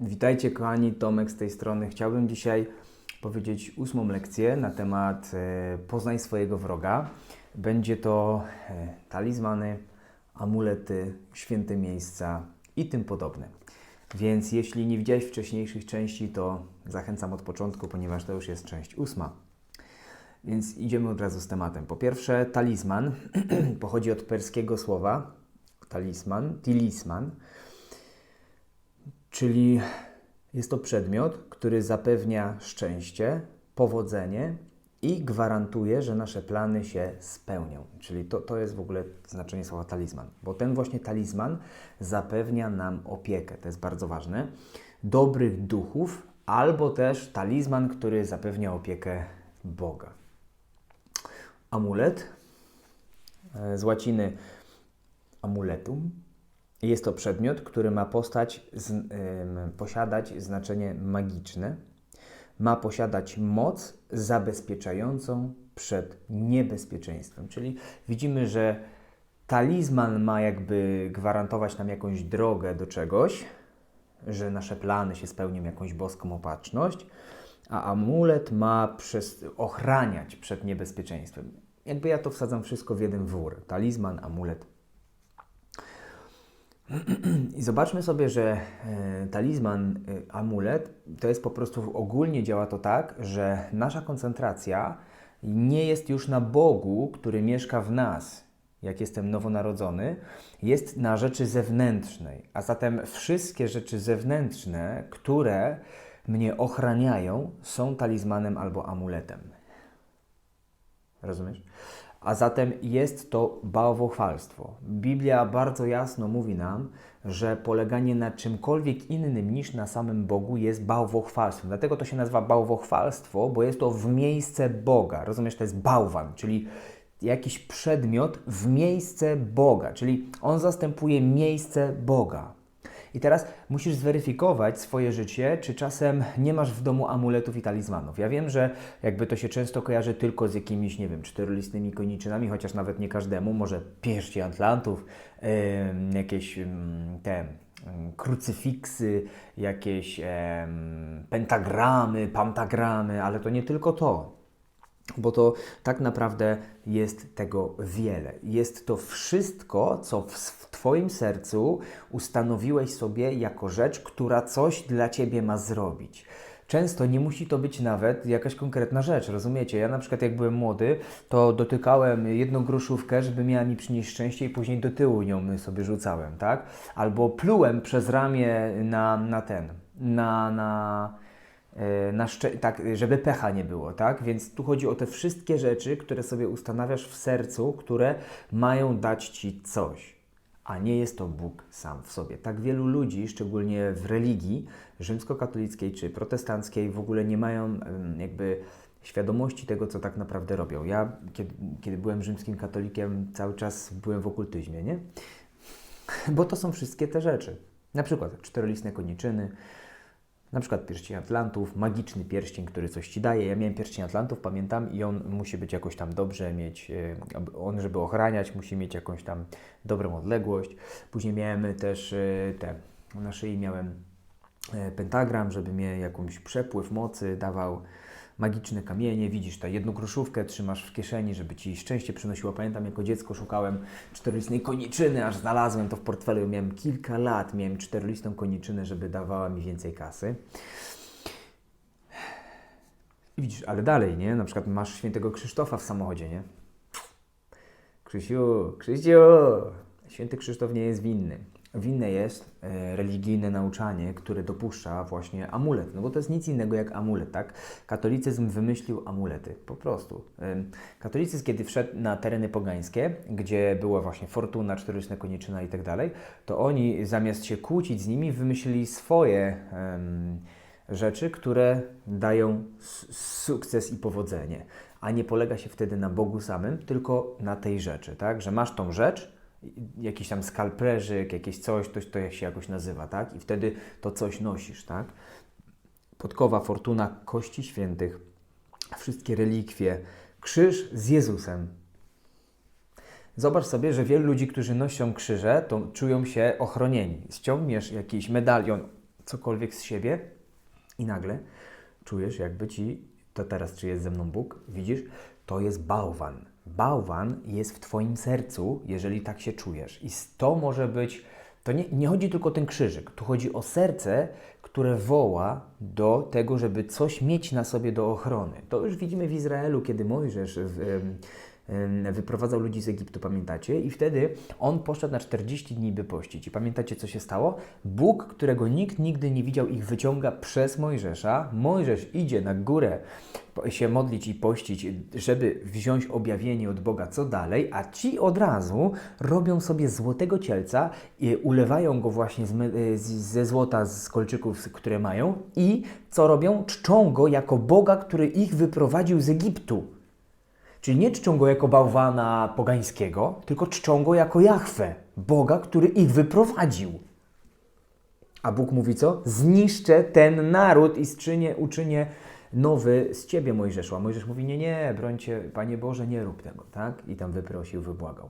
Witajcie kochani, Tomek z tej strony. Chciałbym dzisiaj powiedzieć ósmą lekcję na temat e, poznaj swojego wroga. Będzie to e, talizmany, amulety, święte miejsca i tym podobne. Więc jeśli nie widziałeś wcześniejszych części, to zachęcam od początku, ponieważ to już jest część ósma. Więc idziemy od razu z tematem. Po pierwsze, talizman pochodzi od perskiego słowa talisman, tilisman, czyli jest to przedmiot, który zapewnia szczęście, powodzenie i gwarantuje, że nasze plany się spełnią. Czyli to, to jest w ogóle znaczenie słowa talizman, bo ten właśnie talizman zapewnia nam opiekę, to jest bardzo ważne, dobrych duchów, albo też talizman, który zapewnia opiekę Boga. Amulet e, z łaciny amuletum jest to przedmiot, który ma postać, z, ym, posiadać znaczenie magiczne, ma posiadać moc zabezpieczającą przed niebezpieczeństwem. Czyli widzimy, że talizman ma jakby gwarantować nam jakąś drogę do czegoś, że nasze plany się spełnią, jakąś boską opatrzność, a amulet ma przez, ochraniać przed niebezpieczeństwem. Jakby ja to wsadzam wszystko w jeden wór. Talizman, amulet, i zobaczmy sobie, że e, talizman, e, amulet to jest po prostu ogólnie działa to tak, że nasza koncentracja nie jest już na Bogu, który mieszka w nas, jak jestem nowonarodzony, jest na rzeczy zewnętrznej. A zatem wszystkie rzeczy zewnętrzne, które mnie ochraniają, są talizmanem albo amuletem. Rozumiesz? A zatem jest to bałwochwalstwo. Biblia bardzo jasno mówi nam, że poleganie na czymkolwiek innym niż na samym Bogu jest bałwochwalstwem. Dlatego to się nazywa bałwochwalstwo, bo jest to w miejsce Boga. Rozumiesz, to jest bałwan, czyli jakiś przedmiot w miejsce Boga, czyli on zastępuje miejsce Boga. I teraz musisz zweryfikować swoje życie, czy czasem nie masz w domu amuletów i talizmanów. Ja wiem, że jakby to się często kojarzy tylko z jakimiś, nie wiem, czterolistnymi koniczynami, chociaż nawet nie każdemu, może pierści atlantów, yy, jakieś yy, te krucyfiksy, jakieś pentagramy, pantagramy, ale to nie tylko to bo to tak naprawdę jest tego wiele. Jest to wszystko, co w Twoim sercu ustanowiłeś sobie jako rzecz, która coś dla Ciebie ma zrobić. Często nie musi to być nawet jakaś konkretna rzecz, rozumiecie? Ja na przykład jak byłem młody, to dotykałem jedną groszówkę, żeby miała mi przynieść szczęście i później do tyłu nią sobie rzucałem, tak? Albo plułem przez ramię na, na ten, na, na, tak, żeby pecha nie było, tak? Więc tu chodzi o te wszystkie rzeczy, które sobie ustanawiasz w sercu, które mają dać Ci coś a nie jest to Bóg sam w sobie. Tak wielu ludzi, szczególnie w religii rzymskokatolickiej czy protestanckiej, w ogóle nie mają jakby świadomości tego, co tak naprawdę robią. Ja, kiedy, kiedy byłem rzymskim katolikiem, cały czas byłem w okultyzmie, nie? Bo to są wszystkie te rzeczy. Na przykład czterolistne koniczyny, na przykład pierścień Atlantów, magiczny pierścień, który coś Ci daje. Ja miałem pierścień Atlantów, pamiętam, i on musi być jakoś tam dobrze mieć, e, on żeby ochraniać, musi mieć jakąś tam dobrą odległość. Później miałem też e, te, na szyi miałem e, pentagram, żeby mnie jakąś przepływ mocy dawał magiczne kamienie, widzisz tę jedną groszówkę trzymasz w kieszeni, żeby Ci szczęście przynosiło. Pamiętam, jako dziecko szukałem czterolistnej koniczyny, aż znalazłem to w portfelu. Miałem kilka lat, miałem czterolistą koniczynę, żeby dawała mi więcej kasy. I widzisz, ale dalej, nie? Na przykład masz świętego Krzysztofa w samochodzie, nie? Krzysiu, Krzysiu! Święty Krzysztof nie jest winny. Winne jest e, religijne nauczanie, które dopuszcza właśnie amulet, no bo to jest nic innego jak amulet, tak? Katolicyzm wymyślił amulety, po prostu. Katolicyzm, kiedy wszedł na tereny pogańskie, gdzie była właśnie fortuna, czteroczna koniczyna i tak dalej, to oni zamiast się kłócić z nimi, wymyślili swoje rzeczy, które dają sukces i powodzenie. A nie polega się wtedy na Bogu samym, tylko na tej rzeczy, tak? Że masz tą rzecz, jakiś tam skalpreżyk, jakieś coś, to, to się jakoś nazywa, tak? I wtedy to coś nosisz, tak? Podkowa, fortuna, kości świętych, wszystkie relikwie, krzyż z Jezusem. Zobacz sobie, że wielu ludzi, którzy noszą krzyże, to czują się ochronieni. Ściągniesz jakiś medalion, cokolwiek z siebie i nagle czujesz, jakby ci, to teraz czy jest ze mną Bóg, widzisz, to jest bałwan. Bałwan jest w Twoim sercu, jeżeli tak się czujesz. I to może być, to nie, nie chodzi tylko o ten krzyżyk, tu chodzi o serce, które woła do tego, żeby coś mieć na sobie do ochrony. To już widzimy w Izraelu, kiedy Mojżesz w, wyprowadzał ludzi z Egiptu, pamiętacie? I wtedy on poszedł na 40 dni, by pościć. I pamiętacie, co się stało? Bóg, którego nikt nigdy nie widział, ich wyciąga przez Mojżesza. Mojżesz idzie na górę się modlić i pościć, żeby wziąć objawienie od Boga, co dalej, a ci od razu robią sobie złotego cielca i ulewają go właśnie z, z, ze złota, z kolczyków, które mają i co robią? Czczą go jako Boga, który ich wyprowadził z Egiptu. Czyli nie czczą go jako bałwana pogańskiego, tylko czczą go jako Jahwe, Boga, który ich wyprowadził. A Bóg mówi co? Zniszczę ten naród i czynię, uczynię nowy z ciebie, Mojżeszu. A Mojżesz mówi, nie, nie, brońcie, Panie Boże, nie rób tego, tak? I tam wyprosił, wybłagał.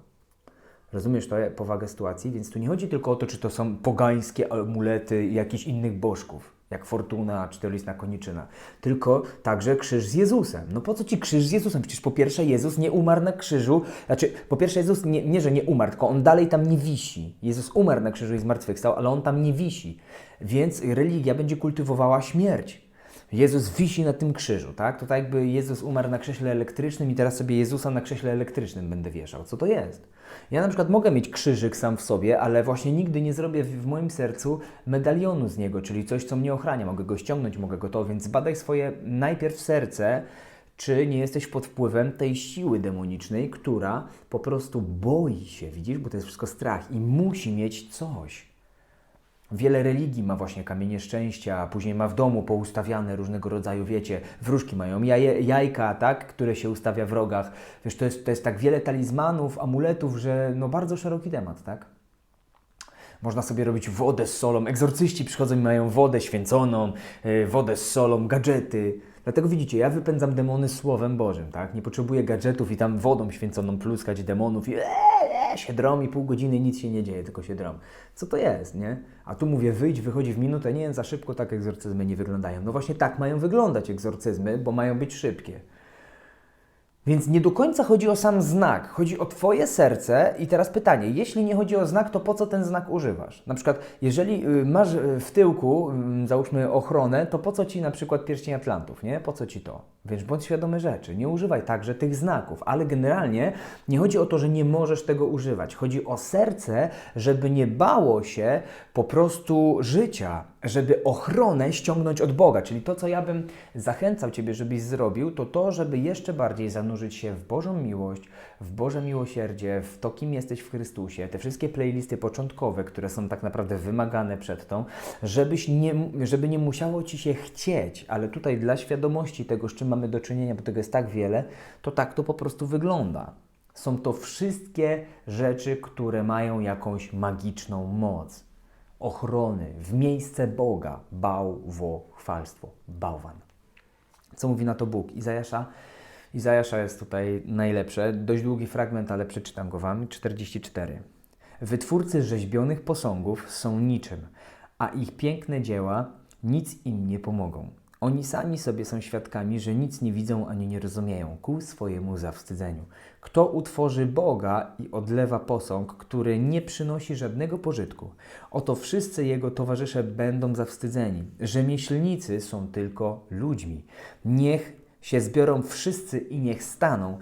Rozumiesz to, powagę sytuacji? Więc tu nie chodzi tylko o to, czy to są pogańskie amulety jakichś innych bożków, jak Fortuna czy Teolistna Koniczyna, tylko także krzyż z Jezusem. No po co ci krzyż z Jezusem? Przecież po pierwsze Jezus nie umarł na krzyżu, znaczy po pierwsze Jezus nie, nie że nie umarł, tylko On dalej tam nie wisi. Jezus umarł na krzyżu i zmartwychwstał, ale On tam nie wisi. Więc religia będzie kultywowała śmierć. Jezus wisi na tym krzyżu, tak? To tak jakby Jezus umarł na krześle elektrycznym i teraz sobie Jezusa na krześle elektrycznym będę wieszał. Co to jest? Ja na przykład mogę mieć krzyżyk sam w sobie, ale właśnie nigdy nie zrobię w, moim sercu medalionu z niego, czyli coś, co mnie ochrania. Mogę go ściągnąć, mogę go to, więc badaj swoje najpierw serce, czy nie jesteś pod wpływem tej siły demonicznej, która po prostu boi się, widzisz, bo to jest wszystko strach i musi mieć coś. Wiele religii ma właśnie kamienie szczęścia, a później ma w domu poustawiane różnego rodzaju, wiecie, wróżki mają jaje, jajka, tak, które się ustawia w rogach. Wiesz, to jest, to jest tak wiele talizmanów, amuletów, że no bardzo szeroki temat, tak? Można sobie robić wodę z solą. Egzorcyści przychodzą i mają wodę święconą, yy, wodę z solą, gadżety. Dlatego widzicie, ja wypędzam demony słowem Bożym, tak? Nie potrzebuję gadżetów i tam wodą święconą pluskać demonów i ee, ee, się drom i pół godziny nic się nie dzieje, tylko się drom. Co to jest, nie? A tu mówię, wyjdź, wychodzi w minutę, nie, za szybko tak egzorcyzmy nie wyglądają. No właśnie tak mają wyglądać egzorcyzmy, bo mają być szybkie. Więc nie do końca chodzi o sam znak, chodzi o Twoje serce. I teraz pytanie: jeśli nie chodzi o znak, to po co ten znak używasz? Na przykład, jeżeli y, masz y, w tyłku, y, załóżmy, ochronę, to po co ci na przykład pierścień Atlantów, nie? Po co ci to? Więc bądź świadomy rzeczy. Nie używaj także tych znaków, ale generalnie nie chodzi o to, że nie możesz tego używać. Chodzi o serce, żeby nie bało się po prostu życia, żeby ochronę ściągnąć od Boga. Czyli to, co ja bym zachęcał Ciebie, żebyś zrobił, to to, żeby jeszcze bardziej zanurzyć się w Bożą miłość, w Boże miłosierdzie, w to, kim jesteś w Chrystusie. Te wszystkie playlisty początkowe, które są tak naprawdę wymagane przed tą, żebyś nie, żeby nie musiało Ci się chcieć, ale tutaj dla świadomości tego, z czym mamy do czynienia, bo tego jest tak wiele, to tak to po prostu wygląda. Są to wszystkie rzeczy, które mają jakąś magiczną moc ochrony w miejsce Boga. Bałwochwalstwo, bałwan. Co mówi na to Bóg? Izajasza, Izajasza jest tutaj najlepsze. Dość długi fragment, ale przeczytam go Wam. 44. Wytwórcy rzeźbionych posągów są niczym, a ich piękne dzieła nic im nie pomogą. Oni sami sobie są świadkami, że nic nie widzą ani nie rozumieją, ku swojemu zawstydzeniu. Kto utworzy Boga i odlewa posąg, który nie przynosi żadnego pożytku? Oto wszyscy jego towarzysze będą zawstydzeni. Rzemieślnicy są tylko ludźmi. Niech się zbiorą wszyscy i niech staną.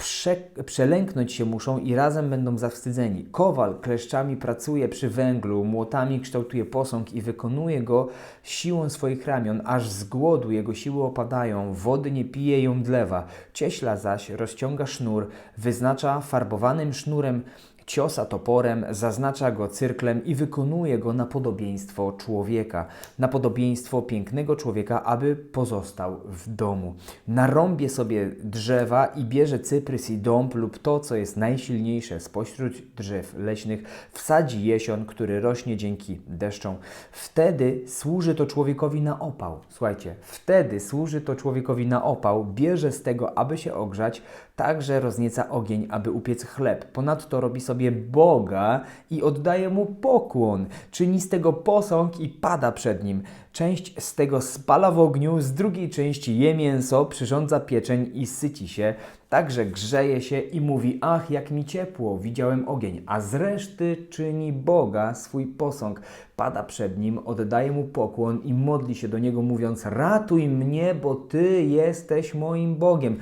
Prze przelęknąć się muszą i razem będą zawstydzeni. Kowal kleszczami pracuje przy węglu, młotami kształtuje posąg i wykonuje go siłą swoich ramion, aż z głodu jego siły opadają, wody nie pije i omdlewa. Cieśla zaś rozciąga sznur, wyznacza farbowanym sznurem ciosa toporem, zaznacza go cyrklem i wykonuje go na podobieństwo człowieka, na podobieństwo pięknego człowieka, aby pozostał w domu. Narąbie sobie drzewa i bierze cyprys i dąb lub to, co jest najsilniejsze spośród drzew leśnych, wsadzi jesion, który rośnie dzięki deszczom. Wtedy służy to człowiekowi na opał. Słuchajcie, wtedy służy to człowiekowi na opał, bierze z tego, aby się ogrzać, także roznieca ogień, aby upiec chleb. Ponadto robi sobie Boga i oddaje mu pokłon. Czyni z tego posąg i pada przed nim. Część z tego spala w ogniu, z drugiej części je mięso, przyrządza pieczeń i syci się. Także grzeje się i mówi: Ach, jak mi ciepło, widziałem ogień. A z reszty czyni Boga swój posąg. Pada przed nim, oddaje mu pokłon i modli się do niego, mówiąc: Ratuj mnie, bo ty jesteś moim Bogiem.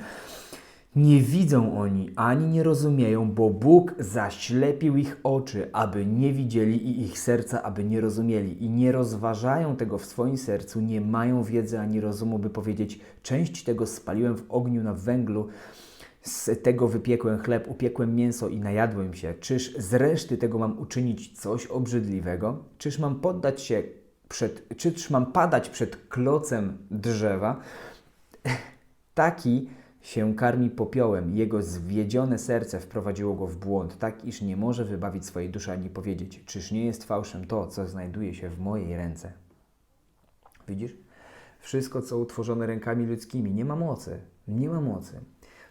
Nie widzą oni ani nie rozumieją, bo Bóg zaślepił ich oczy, aby nie widzieli i ich serca, aby nie rozumieli. I nie rozważają tego w swoim sercu, nie mają wiedzy ani rozumu, by powiedzieć: Część tego spaliłem w ogniu na węglu, z tego wypiekłem chleb, upiekłem mięso i najadłem się. Czyż z reszty tego mam uczynić coś obrzydliwego? Czyż mam poddać się przed, czyż mam padać przed klocem drzewa? Taki się karmi popiołem, jego zwiedzione serce wprowadziło go w błąd, tak iż nie może wybawić swojej duszy ani powiedzieć, czyż nie jest fałszem to, co znajduje się w mojej ręce. Widzisz? Wszystko, co utworzone rękami ludzkimi, nie ma mocy. Nie ma mocy.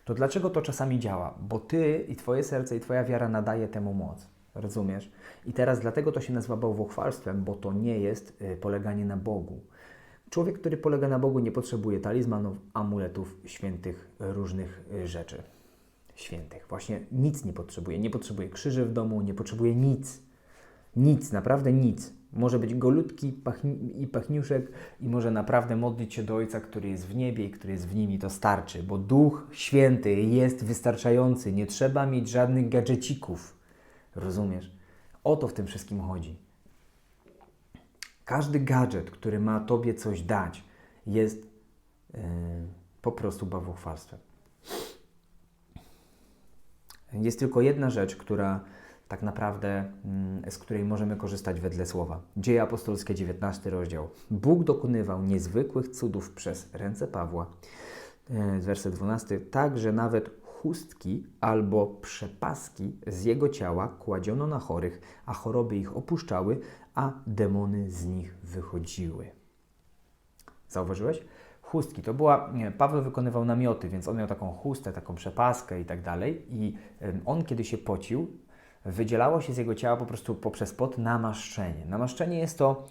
To dlaczego to czasami działa? Bo ty i twoje serce i twoja wiara nadaje temu moc. Rozumiesz? I teraz dlatego to się nazywa bałwochwalstwem, bo to nie jest y, poleganie na Bogu. Człowiek, który polega na Bogu, nie potrzebuje talizmanów, amuletów, świętych, różnych y, rzeczy. Świętych. Właśnie nic nie potrzebuje. Nie potrzebuje krzyży w domu, nie potrzebuje nic. Nic, naprawdę nic. Może być golutki i pachniuszek i może naprawdę modlić się do Ojca, który jest w niebie i który jest w nim i to starczy, bo Duch Święty jest wystarczający. Nie trzeba mieć żadnych gadżecików. Rozumiesz? O to w tym wszystkim chodzi. Każdy gadżet, który ma Tobie coś dać, jest yy, po prostu bawuchwalstwem. Jest tylko jedna rzecz, która tak naprawdę, mm, z której możemy korzystać wedle słowa. Dzieje apostolskie, 19 rozdział. Bóg dokonywał niezwykłych cudów przez ręce Pawła. E, Werset 12. Tak, że nawet chustki albo przepaski z jego ciała kładziono na chorych, a choroby ich opuszczały, a demony z nich wychodziły. Zauważyłeś? Chustki. To była, Paweł wykonywał namioty, więc on miał taką chustę, taką przepaskę i tak dalej. I on, kiedy się pocił, wydzielało się z jego ciała po prostu poprzez pot namaszczenie. Namaszczenie jest to,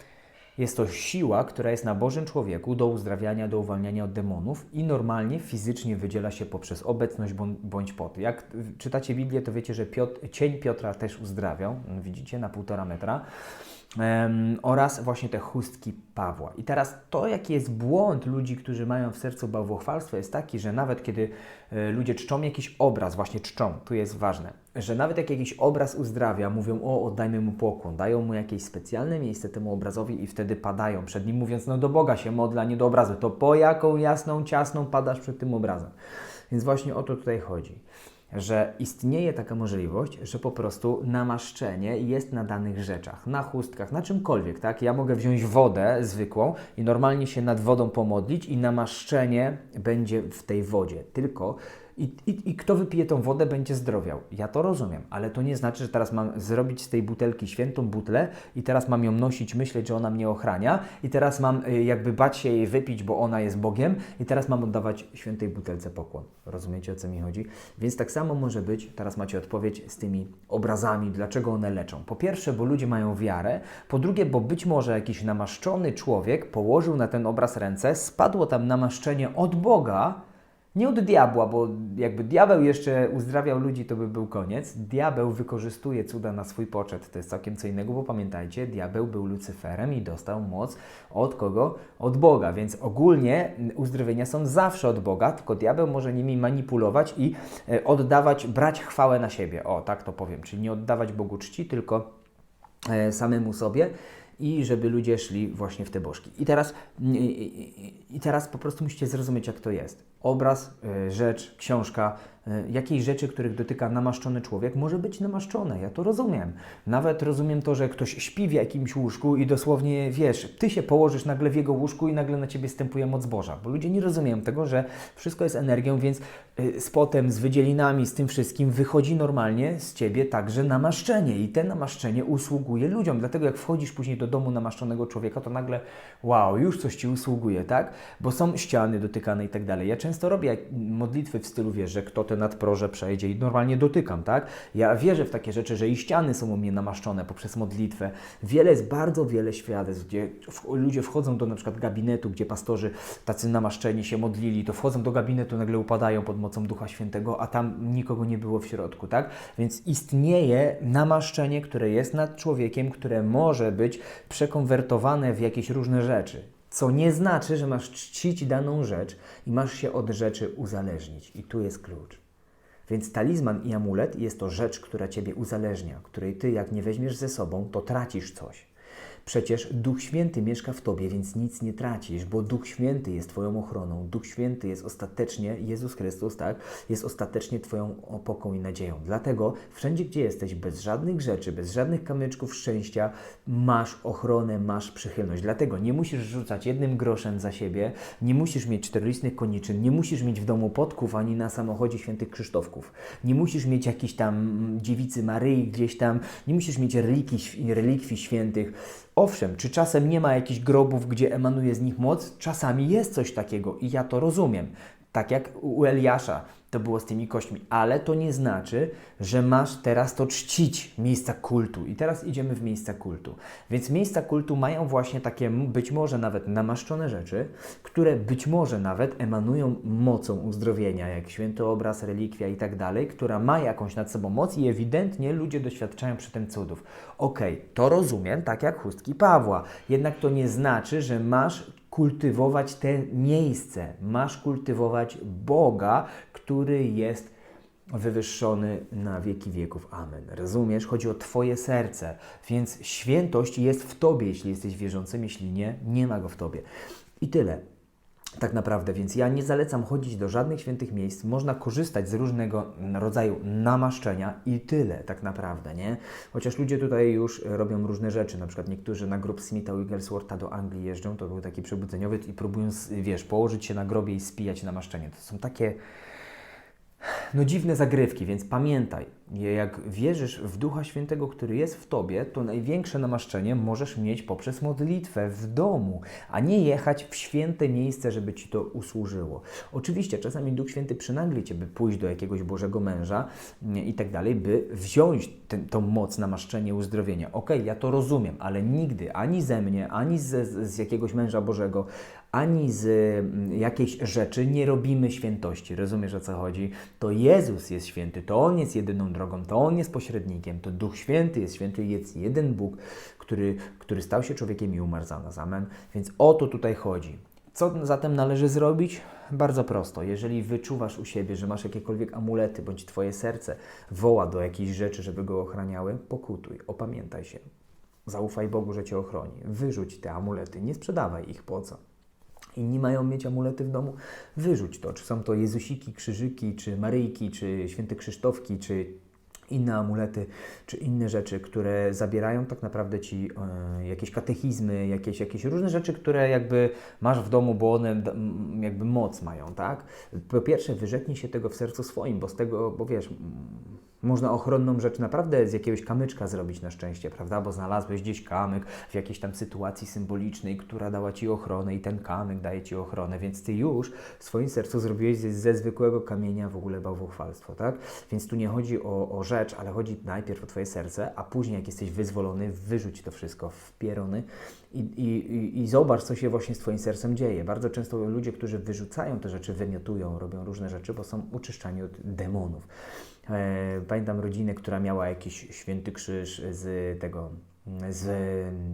jest to siła, która jest na Bożym człowieku do uzdrawiania, do uwalniania od demonów i normalnie fizycznie wydziela się poprzez obecność bądź, pot. Jak czytacie Biblię, to wiecie, że Piotr, cień Piotra też uzdrawiał, widzicie, na półtora metra. Oraz właśnie te chustki Pawła. I teraz to, jaki jest błąd ludzi, którzy mają w sercu bałwochwalstwo, jest taki, że nawet kiedy e, ludzie czczą jakiś obraz, właśnie czczą, tu jest ważne, że nawet jak jakiś obraz uzdrawia, mówią, o, oddajmy mu pokłon, dają mu jakieś specjalne miejsce temu obrazowi i wtedy padają przed nim, mówiąc, no do Boga się modla, nie do obrazu. To po jaką jasną, ciasną padasz przed tym obrazem? Więc właśnie o to tutaj chodzi że istnieje taka możliwość, że po prostu namaszczenie jest na danych rzeczach, na chustkach, na czymkolwiek, tak? Ja mogę wziąć wodę zwykłą i normalnie się nad wodą pomodlić i namaszczenie będzie w tej wodzie. Tylko i, i, I kto wypije tą wodę, będzie zdrowiał. Ja to rozumiem, ale to nie znaczy, że teraz mam zrobić z tej butelki świętą butlę i teraz mam ją nosić, myśleć, że ona mnie ochrania i teraz mam y, jakby bać się jej wypić, bo ona jest Bogiem i teraz mam oddawać świętej butelce pokłon. Rozumiecie, o co mi chodzi? Więc tak samo może być, teraz macie odpowiedź z tymi obrazami, dlaczego one leczą. Po pierwsze, bo ludzie mają wiarę, po drugie, bo być może jakiś namaszczony człowiek położył na ten obraz ręce, spadło tam namaszczenie od Boga, nie od diabła, bo jakby diabeł jeszcze uzdrawiał ludzi, to by był koniec. Diabeł wykorzystuje cuda na swój poczet. To jest całkiem co innego, bo pamiętajcie, diabeł był Lucyferem i dostał moc od kogo? Od Boga. Więc ogólnie uzdrowienia są zawsze od Boga, tylko diabeł może nimi manipulować i e, oddawać, brać chwałę na siebie. O, tak to powiem. Czyli nie oddawać Bogu czci, tylko e, samemu sobie i żeby ludzie szli właśnie w te bożki. I teraz, i, teraz po prostu musicie zrozumieć, jak to jest. Obraz, y, rzecz, książka, y, jakiejś rzeczy, których dotyka namaszczony człowiek, może być namaszczone. Ja to rozumiem. Nawet rozumiem to, że ktoś śpi w jakimś łóżku i dosłownie wiesz, ty się położysz nagle w jego łóżku i nagle na ciebie stępuje moc Boża. Bo ludzie nie rozumieją tego, że wszystko jest energią, więc y, z potem, z wydzielinami, z tym wszystkim wychodzi normalnie z ciebie także namaszczenie. I te namaszczenie usługuje ludziom. Dlatego jak wchodzisz później do domu namaszczonego człowieka, to nagle wow, już coś ci usługuje, tak? Bo są ściany dotykane i tak dalej. Ja często robię modlitwy w stylu, wiesz, że kto ten sobie nad proże przejdzie i normalnie dotykam, tak? Ja wierzę w takie rzeczy, że i ściany są u mnie namaszczone poprzez modlitwę. Wiele jest, bardzo wiele świadectw, gdzie ludzie wchodzą do na przykład gabinetu, gdzie pastorzy tacy namaszczeni się modlili, to wchodzą do gabinetu, nagle upadają pod mocą Ducha Świętego, a tam nikogo nie było w środku, tak? Więc istnieje namaszczenie, które jest nad człowiekiem, które może być przekonwertowane w jakieś różne rzeczy. Co nie znaczy, że masz czcić daną rzecz i masz się od rzeczy uzależnić. I tu jest klucz. Więc talizman i amulet jest to rzecz, która ciebie uzależnia, której ty, jak nie weźmiesz ze sobą, to tracisz coś. Przecież Duch Święty mieszka w Tobie, więc nic nie tracisz, bo Duch Święty jest Twoją ochroną. Duch Święty jest ostatecznie, Jezus Chrystus, tak, jest ostatecznie Twoją opoką i nadzieją. Dlatego wszędzie, gdzie jesteś, bez żadnych rzeczy, bez żadnych kamyczków szczęścia, masz ochronę, masz przychylność. Dlatego nie musisz rzucać jednym groszem za siebie, nie musisz mieć czterolistnych koniczyn, nie musisz mieć w domu podków ani na samochodzie świętych Krzysztofków. Nie musisz mieć jakiejś tam dziewicy Maryi gdzieś tam, nie musisz mieć relikwii, relikwii świętych. Owszem, czy czasem nie ma jakichś grobów, gdzie emanuje z nich moc? Czasami jest coś takiego i ja to rozumiem. Tak jak u Eliasza to było z tymi kośćmi, ale to nie znaczy, że masz teraz to czcić miejsca kultu. I teraz idziemy w miejsca kultu. Więc miejsca kultu mają właśnie takie być może nawet namaszczone rzeczy, które być może nawet emanują mocą uzdrowienia, jak święty obraz, relikwia i tak dalej, która ma jakąś nad sobą moc i ewidentnie ludzie doświadczają przy tym cudów. Okej, okay, to rozumiem, tak jak chustki Pawła. Jednak to nie znaczy, że masz kultywować te miejsce, masz kultywować Boga, który jest wywyższony na wieki wieków. Amen. Rozumiesz? Chodzi o Twoje serce, więc świętość jest w Tobie, jeśli jesteś wierzącym, jeśli nie, nie ma go w Tobie. I tyle. Tak naprawdę, więc ja nie zalecam chodzić do żadnych świętych miejsc. Można korzystać z różnego rodzaju namaszczenia i tyle, tak naprawdę, nie? Chociaż ludzie tutaj już robią różne rzeczy. Na przykład niektórzy na grób Smitha Wiggleswortha do Anglii jeżdżą, to był taki przebudzeniowy i próbują, wiesz, położyć się na grobie i spijać namaszczenie. To są takie no dziwne zagrywki, więc pamiętaj, jak wierzysz w Ducha Świętego, który jest w Tobie, to największe namaszczenie możesz mieć poprzez modlitwę w domu, a nie jechać w święte miejsce, żeby Ci to usłużyło. Oczywiście czasami Duch Święty przynagli Cię, by pójść do jakiegoś Bożego męża i tak dalej, by wziąć ten, tą moc, namaszczenie, uzdrowienia. Okay, ja to rozumiem, ale nigdy ani ze mnie, ani z, z jakiegoś męża Bożego, ani z mm, jakiejś rzeczy nie robimy świętości. Rozumiesz o co chodzi? To Jezus jest święty, to On jest jedyną drogą, to On jest pośrednikiem, to Duch Święty jest święty, jest jeden Bóg, który, który stał się człowiekiem i umarł za nas. Amen. Więc o to tutaj chodzi. Co zatem należy zrobić? Bardzo prosto. Jeżeli wyczuwasz u siebie, że masz jakiekolwiek amulety, bądź Twoje serce woła do jakichś rzeczy, żeby go ochraniały, pokutuj, opamiętaj się. Zaufaj Bogu, że Cię ochroni. Wyrzuć te amulety, nie sprzedawaj ich po co. Inni mają mieć amulety w domu, wyrzuć to. Czy są to Jezusiki, krzyżyki, czy Maryjki, czy święte Krzysztofki, czy inne amulety, czy inne rzeczy, które zabierają tak naprawdę Ci e, jakieś katechizmy, jakieś, jakieś różne rzeczy, które jakby masz w domu, bo one jakby moc mają, tak? Po pierwsze, wyrzeknij się tego w sercu swoim, bo z tego, bo wiesz, można ochronną rzecz naprawdę z jakiegoś kamyczka zrobić na szczęście, prawda? Bo znalazłeś gdzieś kamyk w jakiejś tam sytuacji symbolicznej, która dała Ci ochronę i ten kamyk daje Ci ochronę, więc Ty już w swoim sercu zrobiłeś ze, zwykłego kamienia w ogóle bałwochwalstwo, tak? Więc tu nie chodzi o, o rzecz, ale chodzi najpierw o Twoje serce, a później jak jesteś wyzwolony, wyrzuć to wszystko w pierony i, i, i zobacz, co się właśnie z Twoim sercem dzieje. Bardzo często ludzie, którzy wyrzucają te rzeczy, wymiotują, robią różne rzeczy, bo są uczyszczani od demonów. E, pamiętam rodzinę, która miała jakiś święty krzyż z tego z,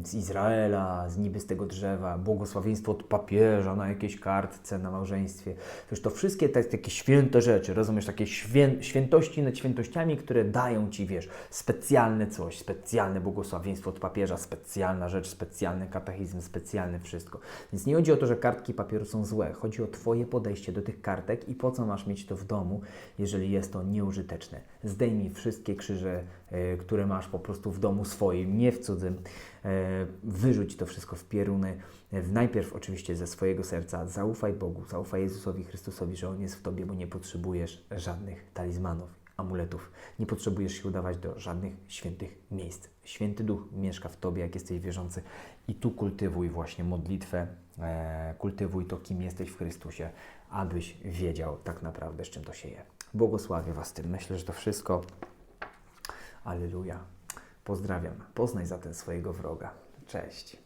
z Izraela, z niby z tego drzewa, błogosławieństwo od papieża na jakiejś kartce na małżeństwie. Wiesz, to wszystkie te takie święte rzeczy, rozumiesz, takie świę, świętości nad świętościami, które dają Ci, wiesz, specjalne coś, specjalne błogosławieństwo od papieża, specjalna rzecz, specjalny katechizm, specjalne wszystko. Więc nie chodzi o to, że kartki papieru są złe, chodzi o Twoje podejście do tych kartek i po co masz mieć to w domu, jeżeli jest to nieużyteczne. Zdejmij wszystkie krzyże, y, które masz po prostu w domu swoim, nie w cudzym, e, wyrzuć to wszystko w pieruny. E, najpierw oczywiście ze swojego serca zaufaj Bogu, zaufaj Jezusowi Chrystusowi, że On jest w Tobie, bo nie potrzebujesz żadnych talizmanów, amuletów. Nie potrzebujesz się udawać do żadnych świętych miejsc. Święty Duch mieszka w Tobie, jak jesteś wierzący i tu kultywuj właśnie modlitwę, e, kultywuj to, kim jesteś w Chrystusie, abyś wiedział tak naprawdę, z czym to się je. Błogosławię Was tym. Myślę, że to wszystko. Aleluja. Pozdrawiam. Poznaj zatem swojego wroga. Cześć.